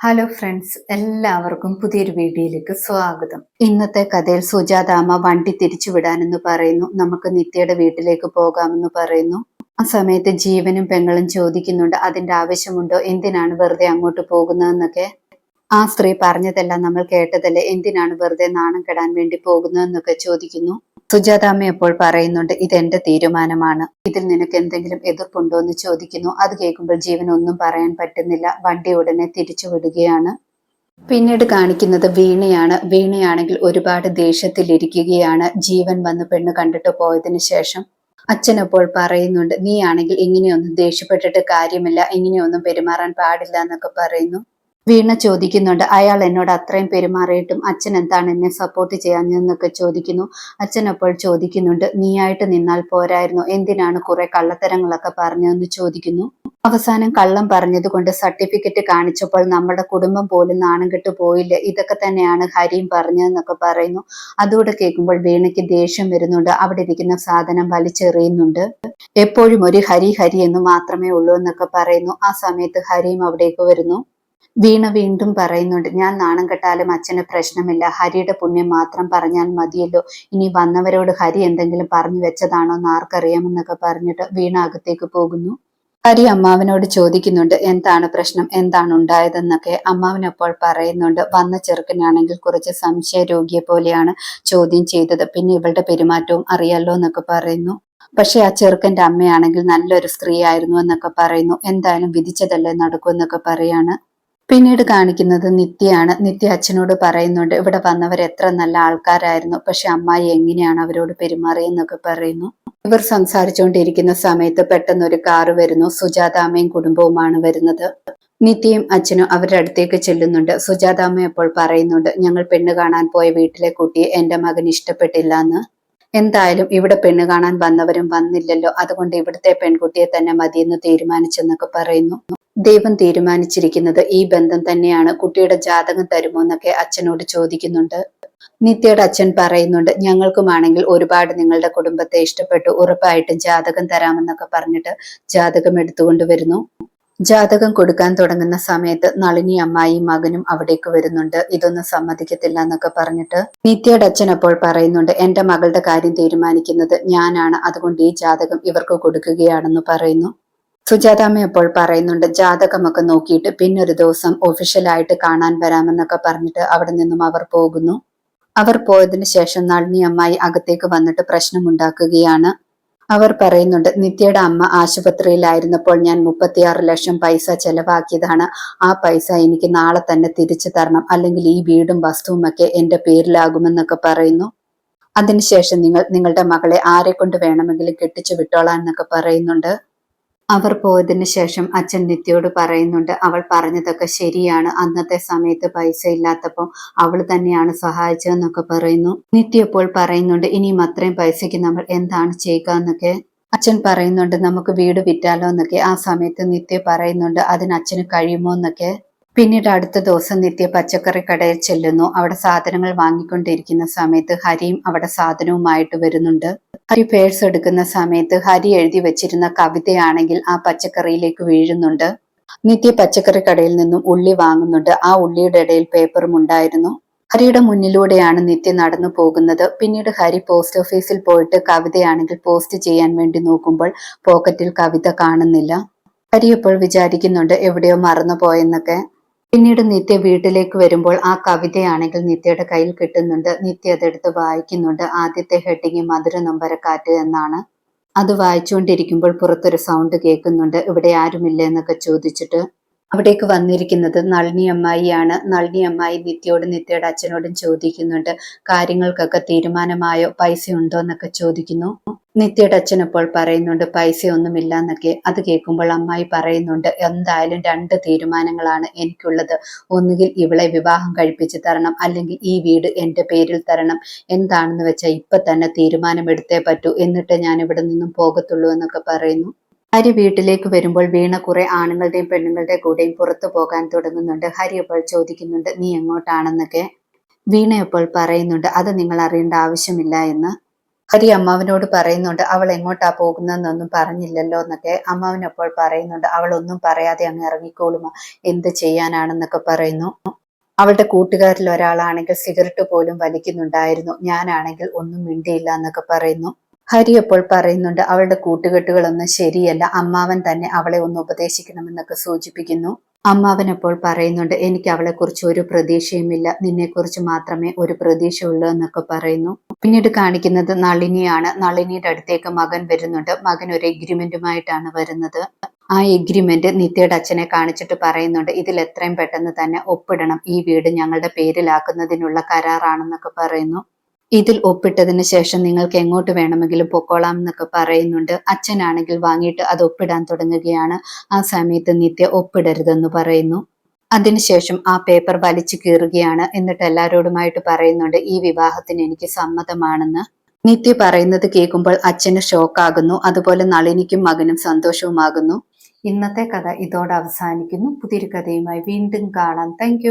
Hello friends എല്ലാവർക്കും പുതിയൊരു വീഡിയോയിലേക്ക് സ്വാഗതം. ഇന്നത്തെ കഥയിൽ സുജാതാമ്മ വണ്ടി തിരിച്ചുവിടാനെന്ന് പറയുന്നു. നമുക്ക് നിത്യയുടെ വീട്ടിലേക്ക് പോകാമെന്ന് പറയുന്നു. ആ സമയത്ത് ജീവനും പെങ്ങളും ചോദിക്കുന്നുണ്ട് അതിന്റെ ആവശ്യമുണ്ടോ? എന്തിനാണ് വെറുതെ അങ്ങോട്ട് പോകുന്നതെന്നൊക്കെ? ആ സ്ത്രീ പറഞ്ഞതെല്ലാം നമ്മൾ കേട്ടതല്ലേ? എന്തിനാണ് വെറുതെ നാണം കെടാൻ വേണ്ടി പോകുന്നതെന്നൊക്കെ ചോദിക്കുന്നു. സുജാതാമ്മ അപ്പോൾ പറയുന്നുണ്ട് എന്റെ തീരുമാനമാണ്. ഇതിൽ നിനക്ക് എന്തെങ്കിലും എതിർപ്പുണ്ടോ എന്ന് ചോദിക്കുന്നു. അത് കേൾക്കുമ്പോൾ ജീവൻ ഒന്നും പറയാൻ പറ്റുന്നില്ല. വണ്ടി ഉടനെ തിരിച്ചു വിടുകയാണ്. പിന്നീട് കാണിക്കുന്നത് വീണയാണ്. വീണയാണെങ്കിൽ ഒരുപാട് ദേഷ്യത്തിലിരിക്കുകയാണ്. ജീവൻ വന്ന് പെണ്ണ് കണ്ടിട്ട് പോയതിന് ശേഷം അച്ഛനപ്പോൾ പറയുന്നുണ്ട് നീയാണെങ്കിൽ ഇങ്ങനെയൊന്നും ദേഷ്യപ്പെട്ടിട്ട് കാര്യമില്ല. ഇങ്ങനെയൊന്നും പെരുമാറാൻ പാടില്ല എന്നൊക്കെ പറയുന്നു. വീണ ചോദിക്കുന്നുണ്ട് അയാൾ എന്നോട് അത്രയും പെരുമാറിയിട്ടും അച്ഛൻ എന്താണ് എന്നെ സപ്പോർട്ട് ചെയ്യാഞ്ഞെന്നൊക്കെ ചോദിക്കുന്നു. അച്ഛൻ അപ്പോൾ ചോദിക്കുന്നുണ്ട് നീയായിട്ട് നിന്നാൽ പോരായിരുന്നു എന്തിനാണ് കുറെ കള്ളത്തരങ്ങളൊക്കെ പറഞ്ഞതെന്ന് ചോദിക്കുന്നു? അവസാനം കള്ളം പറഞ്ഞതുകൊണ്ട് സർട്ടിഫിക്കറ്റ് കാണിച്ചപ്പോൾ നമ്മുടെ കുടുംബം പോലും നാണം കെട്ട് പോയില്ല ഇതൊക്കെ തന്നെയാണ് ഹരിയും പറഞ്ഞതെന്നൊക്കെ പറയുന്നു. അതുകൂടെ കേൾക്കുമ്പോൾ വീണയ്ക്ക് ദേഷ്യം വരുന്നുണ്ട് അവിടെ ഇരിക്കുന്ന സാധനം വലിച്ചെറിയുന്നുണ്ട്. എപ്പോഴും ഒരു ഹരി ഹരി എന്ന് മാത്രമേ ഉള്ളൂ എന്നൊക്കെ പറയുന്നു. ആ സമയത്ത് ഹരിയും അവിടേക്ക് വരുന്നു. വീണ വീണ്ടും പറയുന്നുണ്ട് ഞാൻ നാണം കെട്ടാലും അച്ഛന് പ്രശ്നമില്ല. ഹരിയുടെ പുണ്യം മാത്രം പറഞ്ഞാൽ മതിയല്ലോ. ഇനി വന്നവരോട് ഹരി എന്തെങ്കിലും പറഞ്ഞു വെച്ചതാണോ എന്ന് ആർക്കറിയാമെന്നൊക്കെ പറഞ്ഞിട്ട് വീണ അകത്തേക്ക് പോകുന്നു. ഹരി അമ്മാവനോട് ചോദിക്കുന്നുണ്ട് എന്താണ് പ്രശ്നം? എന്താണ് ഉണ്ടായതെന്നൊക്കെ? അമ്മാവനപ്പോൾ പറയുന്നുണ്ട് വന്ന ചെറുക്കനാണെങ്കിൽ കുറച്ച് സംശയ രോഗിയെ പോലെയാണ് ചോദ്യം ചെയ്തത്. പിന്നെ ഇവളുടെ പെരുമാറ്റവും അറിയാലോ എന്നൊക്കെ പറയുന്നു. പക്ഷെ ആ ചെറുക്കന്റെ അമ്മയാണെങ്കിൽ നല്ലൊരു സ്ത്രീ ആയിരുന്നു എന്നൊക്കെ പറയുന്നു. എന്തായാലും വിധിച്ചതല്ലേ നടക്കൂ എന്നൊക്കെ പറയാണ്. പിന്നീട് കാണിക്കുന്നത് നിത്യയാണ്. നിത്യ അച്ഛനോട് പറയുന്നുണ്ട് ഇവിടെ വന്നവർ എത്ര നല്ല ആൾക്കാരായിരുന്നു. പക്ഷെ അമ്മായി എങ്ങനെയാണ് അവരോട് പെരുമാറിയെന്നൊക്കെ പറയുന്നു. ഇവർ സംസാരിച്ചുകൊണ്ടിരിക്കുന്ന സമയത്ത് പെട്ടെന്ന് ഒരു കാറ് വരുന്നു. സുജാതാമയും കുടുംബവുമാണ് വരുന്നത്. നിത്യയും അച്ഛനും അവരുടെ അടുത്തേക്ക് ചെല്ലുന്നുണ്ട്. സുജാതാമ അപ്പോൾ പറയുന്നുണ്ട് ഞങ്ങൾ പെണ്ണ് കാണാൻ പോയ വീട്ടിലെ കുട്ടിയെ എന്റെ മകൻ ഇഷ്ടപ്പെട്ടില്ല എന്ന് എന്തായാലും ഇവിടെ പെണ്ണ് കാണാൻ വന്നവരും വന്നില്ലല്ലോ. അതുകൊണ്ട് ഇവിടുത്തെ പെൺകുട്ടിയെ തന്നെ മതിയെന്ന് തീരുമാനിച്ചെന്നൊക്കെ പറയുന്നു. ദൈവം തീരുമാനിച്ചിരിക്കുന്നത് ഈ ബന്ധം തന്നെയാണ്. കുട്ടിയുടെ ജാതകം തരുമോ എന്നൊക്കെ അച്ഛനോട് ചോദിക്കുന്നുണ്ട്. നിത്യയുടെ അച്ഛൻ പറയുന്നുണ്ട് ഞങ്ങൾക്കുമാണെങ്കിൽ ഒരുപാട് നിങ്ങളുടെ കുടുംബത്തെ ഇഷ്ടപ്പെട്ടു. ഉറപ്പായിട്ടും ജാതകം തരാമെന്നൊക്കെ പറഞ്ഞിട്ട് ജാതകം എടുത്തുകൊണ്ട് വരുന്നു. ജാതകം കൊടുക്കാൻ തുടങ്ങുന്ന സമയത്ത് നളിനി അമ്മായിയും മകനും അവിടേക്ക് വരുന്നുണ്ട്. ഇതൊന്നും സമ്മതിക്കത്തില്ല എന്നൊക്കെ പറഞ്ഞിട്ട് നിത്യയുടെ അച്ഛൻ അപ്പോൾ പറയുന്നുണ്ട് എന്റെ മകളുടെ കാര്യം തീരുമാനിക്കുന്നത് ഞാനാണ്. അതുകൊണ്ട് ഈ ജാതകം ഇവർക്ക് കൊടുക്കുകയാണെന്ന് പറയുന്നു. സുജാതാമ്മ അപ്പോൾ പറയുന്നുണ്ട് ജാതകമൊക്കെ നോക്കിയിട്ട് പിന്നൊരു ദിവസം ഒഫീഷ്യലായിട്ട് കാണാൻ വരാമെന്നൊക്കെ പറഞ്ഞിട്ട് അവിടെ നിന്നും അവർ പോകുന്നു. അവർ പോയതിനു ശേഷം നളിനി അമ്മായി അകത്തേക്ക് വന്നിട്ട് പ്രശ്നമുണ്ടാക്കുകയാണ്. അവർ പറയുന്നുണ്ട് നിത്യയുടെ അമ്മ ആശുപത്രിയിലായിരുന്നപ്പോൾ ഞാൻ മുപ്പത്തിയാറ് ലക്ഷം പൈസ ചെലവാക്കിയതാണ്. ആ പൈസ എനിക്ക് നാളെ തന്നെ തിരിച്ചു തരണം. അല്ലെങ്കിൽ ഈ വീടും വസ്തുവും ഒക്കെ എന്റെ പേരിലാകുമെന്നൊക്കെ പറയുന്നു. അതിനുശേഷം നിങ്ങൾ നിങ്ങളുടെ മകളെ ആരെ കൊണ്ട് വേണമെങ്കിലും കെട്ടിച്ചു വിട്ടോളാം എന്നൊക്കെ പറയുന്നുണ്ട്. അവർ പോയതിനു ശേഷം അച്ഛൻ നിത്യയോട് പറയുന്നുണ്ട് അവൾ പറഞ്ഞതൊക്കെ ശരിയാണ്. അന്നത്തെ സമയത്ത് പൈസ ഇല്ലാത്തപ്പോൾ അവൾ തന്നെയാണ് സഹായിച്ചതെന്നൊക്കെ പറയുന്നു. നിത്യ ഇപ്പോൾ പറയുന്നുണ്ട് ഇനിയും അത്രയും പൈസയ്ക്ക് നമ്മൾ എന്താണ് ചെയ്യുക? എന്നൊക്കെ. അച്ഛൻ പറയുന്നുണ്ട് നമുക്ക് വീട് വിറ്റാലോ? എന്നൊക്കെ. ആ സമയത്ത് നിത്യ പറയുന്നുണ്ട് അതിന് അച്ഛന് കഴിയുമോ? എന്നൊക്കെ. പിന്നീട് അടുത്ത ദിവസം നിത്യ പച്ചക്കറി കടയിൽ ചെല്ലുന്നു. അവിടെ സാധനങ്ങൾ വാങ്ങിക്കൊണ്ടിരിക്കുന്ന സമയത്ത് ഹരിയും അവിടെ സാധനവുമായിട്ട് വരുന്നുണ്ട്. ഹരി പേഴ്സ് എടുക്കുന്ന സമയത്ത് ഹരി എഴുതി വെച്ചിരുന്ന കവിതയാണെങ്കിൽ ആ പച്ചക്കറിയിലേക്ക് വീഴുന്നുണ്ട്. നിത്യ പച്ചക്കറി കടയിൽ നിന്നും ഉള്ളി വാങ്ങുന്നുണ്ട്. ആ ഉള്ളിയുടെ ഇടയിൽ പേപ്പറും ഉണ്ടായിരുന്നു. ഹരിയുടെ മുന്നിലൂടെയാണ് നിത്യ നടന്നു പോകുന്നത്. പിന്നീട് ഹരി പോസ്റ്റ് ഓഫീസിൽ പോയിട്ട് കവിതയാണെങ്കിൽ പോസ്റ്റ് ചെയ്യാൻ വേണ്ടി നോക്കുമ്പോൾ പോക്കറ്റിൽ കവിത കാണുന്നില്ല. ഹരി ഇപ്പോൾ വിചാരിക്കുന്നുണ്ട് എവിടെയോ മറന്നു പോയെന്നൊക്കെ പിന്നീട് നിത്യ വീട്ടിലേക്ക് വരുമ്പോൾ ആ കവിതയാണെങ്കിൽ നിത്യയുടെ കയ്യിൽ കിട്ടുന്നുണ്ട്. നിത്യ അതെടുത്ത് വായിക്കുന്നുണ്ട്. ആദ്യത്തെ ഹെഡിങ് മധുര നമ്പരക്കാറ്റ് എന്നാണ്. അത് വായിച്ചുകൊണ്ടിരിക്കുമ്പോൾ പുറത്തൊരു സൗണ്ട് കേൾക്കുന്നുണ്ട്. ഇവിടെ ആരുമില്ല എന്നൊക്കെ ചോദിച്ചിട്ട് അവിടേക്ക് വന്നിരിക്കുന്നത് നളിനി അമ്മായിയാണ്. നളിനി അമ്മായി നിത്യയോടും നിത്യയുടെ അച്ഛനോടും ചോദിക്കുന്നുണ്ട്. കാര്യങ്ങൾക്കൊക്കെ തീരുമാനമായോ? പൈസ ഉണ്ടോ എന്നൊക്കെ ചോദിക്കുന്നു. നിത്യയുടെ അച്ഛൻ അപ്പോൾ പറയുന്നുണ്ട് പൈസ ഒന്നുമില്ല എന്നൊക്കെ അത് കേൾക്കുമ്പോൾ അമ്മായി പറയുന്നുണ്ട് എന്തായാലും രണ്ട് തീരുമാനങ്ങളാണ് എനിക്കുള്ളത്. ഒന്നുകിൽ ഇവളെ വിവാഹം കഴിപ്പിച്ച് തരണം അല്ലെങ്കിൽ ഈ വീട് എന്റെ പേരിൽ തരണം. എന്താണെന്ന് വെച്ചാൽ ഇപ്പൊ തന്നെ തീരുമാനമെടുത്തേ പറ്റൂ. എന്നിട്ട് ഞാൻ ഇവിടെ നിന്നും പോകത്തുള്ളൂ എന്നൊക്കെ പറയുന്നു. ഹരി വീട്ടിലേക്ക് വരുമ്പോൾ വീണ കുറെ ആണുങ്ങളുടെയും പെണ്ണുങ്ങളുടെയും കൂടെയും പുറത്തു പോകാൻ തുടങ്ങുന്നുണ്ട്. ഹരി അപ്പോൾ ചോദിക്കുന്നുണ്ട് നീ എങ്ങോട്ടാണെന്നൊക്കെ? വീണ അപ്പോൾ പറയുന്നുണ്ട് അത് നിങ്ങൾ അറിയേണ്ട ആവശ്യമില്ല എന്ന്. ഹരി അമ്മാവനോട് പറയുന്നുണ്ട് അവൾ എങ്ങോട്ടാ പോകുന്നതെന്നൊന്നും പറഞ്ഞില്ലല്ലോ എന്നൊക്കെ. അമ്മാവനപ്പോൾ പറയുന്നുണ്ട് അവൾ ഒന്നും പറയാതെ അങ്ങ് ഇറങ്ങിക്കോളുമോ? എന്ത് ചെയ്യാനാണെന്നൊക്കെ പറയുന്നു. അവളുടെ കൂട്ടുകാരിൽ ഒരാളാണെങ്കിൽ സിഗരറ്റ് പോലും വലിക്കുന്നുണ്ടായിരുന്നു. ഞാനാണെങ്കിൽ ഒന്നും മിണ്ടിയില്ല എന്നൊക്കെ പറയുന്നു. ഹരി അപ്പോൾ പറയുന്നുണ്ട് അവളുടെ കൂട്ടുകെട്ടുകളൊന്നും ശരിയല്ല. അമ്മാവൻ തന്നെ അവളെ ഒന്ന് ഉപദേശിക്കണമെന്നൊക്കെ സൂചിപ്പിക്കുന്നു. അമ്മാവൻ അപ്പോൾ പറയുന്നുണ്ട് എനിക്ക് അവളെ കുറിച്ച് ഒരു പ്രതീക്ഷയുമില്ല. നിന്നെക്കുറിച്ച് മാത്രമേ ഒരു പ്രതീക്ഷ ഉള്ളൂ എന്നൊക്കെ പറയുന്നു. പിന്നീട് കാണിക്കുന്നത് നളിനിയാണ്. നളിനിയുടെ അടുത്തേക്ക് മകൻ വരുന്നുണ്ട്. മകൻ ഒരു എഗ്രിമെന്റുമായിട്ടാണ് വരുന്നത്. ആ എഗ്രിമെന്റ് നിത്യയുടെ അച്ഛനെ കാണിച്ചിട്ട് പറയുന്നുണ്ട് ഇതിൽ എത്രയും പെട്ടെന്ന് തന്നെ ഒപ്പിടണം. ഈ വീട് ഞങ്ങളുടെ പേരിലാക്കുന്നതിനുള്ള കരാറാണെന്നൊക്കെ പറയുന്നു. ഇതിൽ ഒപ്പിട്ടതിന് ശേഷം നിങ്ങൾക്ക് എങ്ങോട്ട് വേണമെങ്കിലും പൊക്കോളാം എന്നൊക്കെ പറയുന്നുണ്ട്. അച്ഛനാണെങ്കിൽ വാങ്ങിയിട്ട് അത് ഒപ്പിടാൻ തുടങ്ങുകയാണ്. ആ സമയത്ത് നിത്യ ഒപ്പിടരുതെന്ന് പറയുന്നു. അതിനുശേഷം ആ പേപ്പർ വലിച്ചു കീറുകയാണ്. എന്നിട്ട് എല്ലാവരോടുമായിട്ട് പറയുന്നുണ്ട് ഈ വിവാഹത്തിന് എനിക്ക് സമ്മതമാണെന്ന്. നിത്യ പറയുന്നത് കേൾക്കുമ്പോൾ അച്ഛന് ഷോക്കാകുന്നു. അതുപോലെ നളിനിക്കും മകനും സന്തോഷവുമാകുന്നു. ഇന്നത്തെ കഥ ഇതോടെ അവസാനിക്കുന്നു. പുതിയൊരു കഥയുമായി വീണ്ടും കാണാം. താങ്ക്